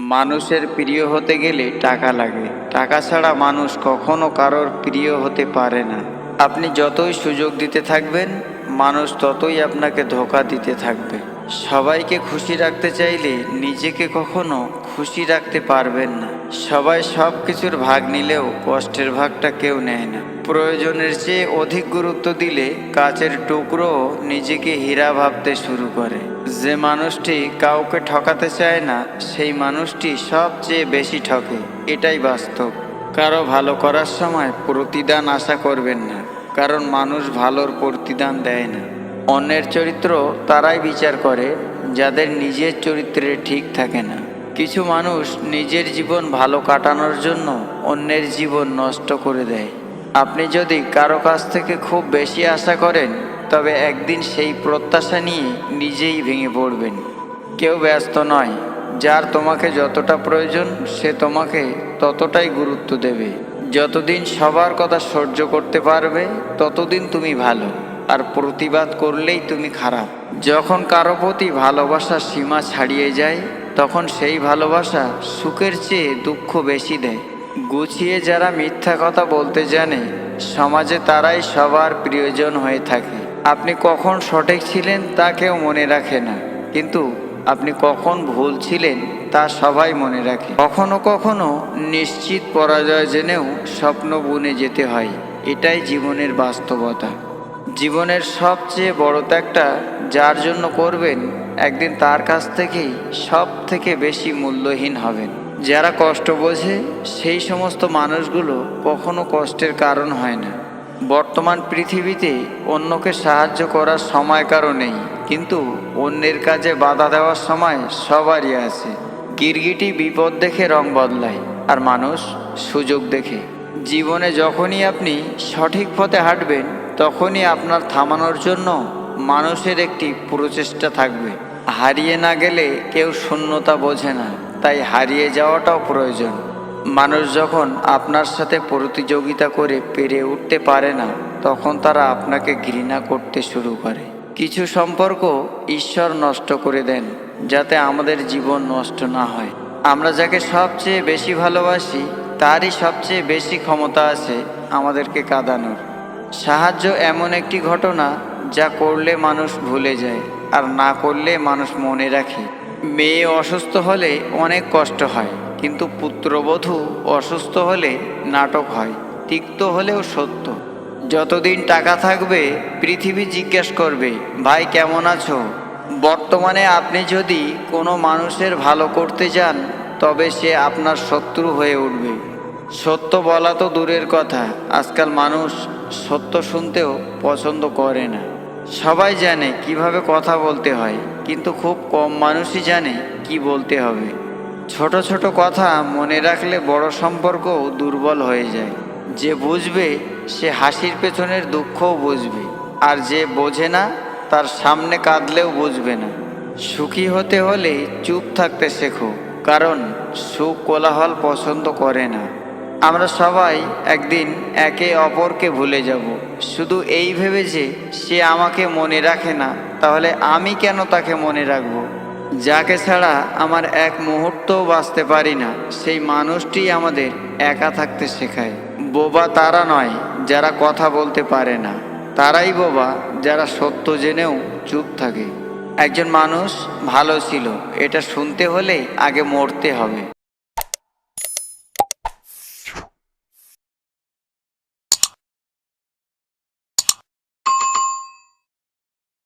মানুষের প্রিয় হতে গেলে টাকা লাগে। টাকা ছাড়া মানুষ কখনো কারোর প্রিয় হতে পারে না। আপনি যতই সুযোগ দিতে থাকবেন, মানুষ ততই আপনাকে ধোকা দিতে থাকবে। সবাইকে খুশি রাখতে চাইলে নিজেকে কখনো খুশি রাখতে পারবেন না। সবাই সব কিছুর ভাগ নিলেও কষ্টের ভাগটা কেউ নেয় না। প্রয়োজনের চেয়ে অধিক গুরুত্ব দিলে কাচের টুকরো নিজেকে হীরা ভাবতে শুরু করে। যে মানুষটি কাউকে ঠকাতে চায় না, সেই মানুষটি সবচেয়ে বেশি ঠকে। এটাই বাস্তব। কারও ভালো করার সময় প্রতিদান আশা করবেন না, কারণ মানুষ ভালোর প্রতিদান দেয় না। অন্যের চরিত্র তারাই বিচার করে, যাদের নিজের চরিত্রে ঠিক থাকে না। কিছু মানুষ নিজের জীবন ভালো কাটানোর জন্য অন্যের জীবন নষ্ট করে দেয়। আপনি যদি কারও কাছ থেকে খুব বেশি আশা করেন, তবে একদিন সেই প্রত্যাশা নিয়ে নিজেই ভেঙে পড়বেন। কেউ ব্যস্ত নয়, যার তোমাকে যতটা প্রয়োজন, সে তোমাকে ততটাই গুরুত্ব দেবে। যতদিন সবার কথা সহ্য করতে পারবে, ততদিন তুমি ভালো। আর প্রতিবাদ করলেই তুমি খারাপ। যখন কারও প্রতি ভালোবাসার সীমা ছাড়িয়ে যায়, তখন সেই ভালোবাসা সুখের চেয়ে দুঃখ বেশি দেয়। গুছিয়ে যারা মিথ্যা কথা বলতে জানে, সমাজে তারাই সবার প্রিয়জন হয়ে থাকে। আপনি কখন সঠিক ছিলেন তা কেউ মনে রাখে না, কিন্তু আপনি কখন ভুল ছিলেন তা সবাই মনে রাখে। কখনো কখনো নিশ্চিত পরাজয় জেনেও স্বপ্ন বুনে যেতে হয়, এটাই জীবনের বাস্তবতা। জীবনের সবচেয়ে বড় ত্যাগটা যার জন্য করবেন, একদিন তার কাছ থেকেই সব থেকে বেশি মূল্যহীন হবেন। যারা কষ্ট বোঝে, সেই সমস্ত মানুষগুলো কখনো কষ্টের কারণ হয় না। বর্তমান পৃথিবীতে অন্যকে সাহায্য করার সময় কারও নেই, কিন্তু অন্যের কাজে বাধা দেওয়ার সময় সবারই আছে। গিরগিটি বিপদ দেখে রং বদলায়, আর মানুষ সুযোগ দেখে। জীবনে যখনই আপনি সঠিক পথে হাঁটবেন তখনই আপনার থামানোর জন্য মানুষের একটি প্রচেষ্টা থাকবে। হারিয়ে না গেলে কেউ শূন্যতা বোঝে না, তাই হারিয়ে যাওয়াটাও প্রয়োজন। মানুষ যখন আপনার সাথে প্রতিযোগিতা করে পেরে উঠতে পারে না, তখন তারা আপনাকে ঘৃণা করতে শুরু করে। কিছু সম্পর্ক ঈশ্বর নষ্ট করে দেন, যাতে আমাদের জীবন নষ্ট না হয়। আমরা যাকে সবচেয়ে বেশি ভালোবাসি, তারই সবচেয়ে বেশি ক্ষমতা আছে আমাদেরকে কাঁদানোর। সাহায্য এমন একটি ঘটনা যা করলে মানুষ ভুলে যায় আর না করলে মানুষ মনে রাখে। মেয়ে অসুস্থ হলে অনেক কষ্ট হয়, কিন্তু পুত্রবধূ অসুস্থ হলে নাটক হয়, তিক্ত হলেও সত্য। যতদিন টাকা থাকবে, পৃথিবী জিজ্ঞেস করবে, ভাই, কেমন আছো? বর্তমানে আপনি যদি কোনো মানুষের ভালো করতে যান, তবে সে আপনার শত্রু হয়ে উঠবে। সত্য বলা তো দূরের কথা, আজকাল মানুষ সত্য শুনতেও পছন্দ করে না। সবাই জানে কীভাবে কথা বলতে হয়, কিন্তু খুব কম মানুষই জানে কি বলতে হবে। ছোট ছোট কথা মনে রাখলে বড় সম্পর্কও দুর্বল হয়ে যায়। যে বুঝবে, সে হাসির পেছনের দুঃখও বুঝবে। আর যে বোঝে না, তার সামনে কাঁদলেও বুঝবে না। সুখী হতে হলে চুপ থাকতে শেখো, কারণ সুখ কোলাহল পছন্দ করে না। আমরা সবাই একদিন একে অপরকে ভুলে যাব। শুধু এই ভেবে যে সে আমাকে মনে রাখে না, তাহলে আমি কেন তাকে মনে রাখব? যাকে ছাড়া আমার এক মুহূর্তও বাঁচতে পারি না, সেই মানুষটি আমাদের একা থাকতে শেখায়। বোবা তারা নয়, যারা কথা বলতে পারে না। তারাই বোবা, যারা সত্য জেনেও চুপ থাকে। একজন মানুষ ভালো ছিল, এটা শুনতে হলে আগে মরতে হবে।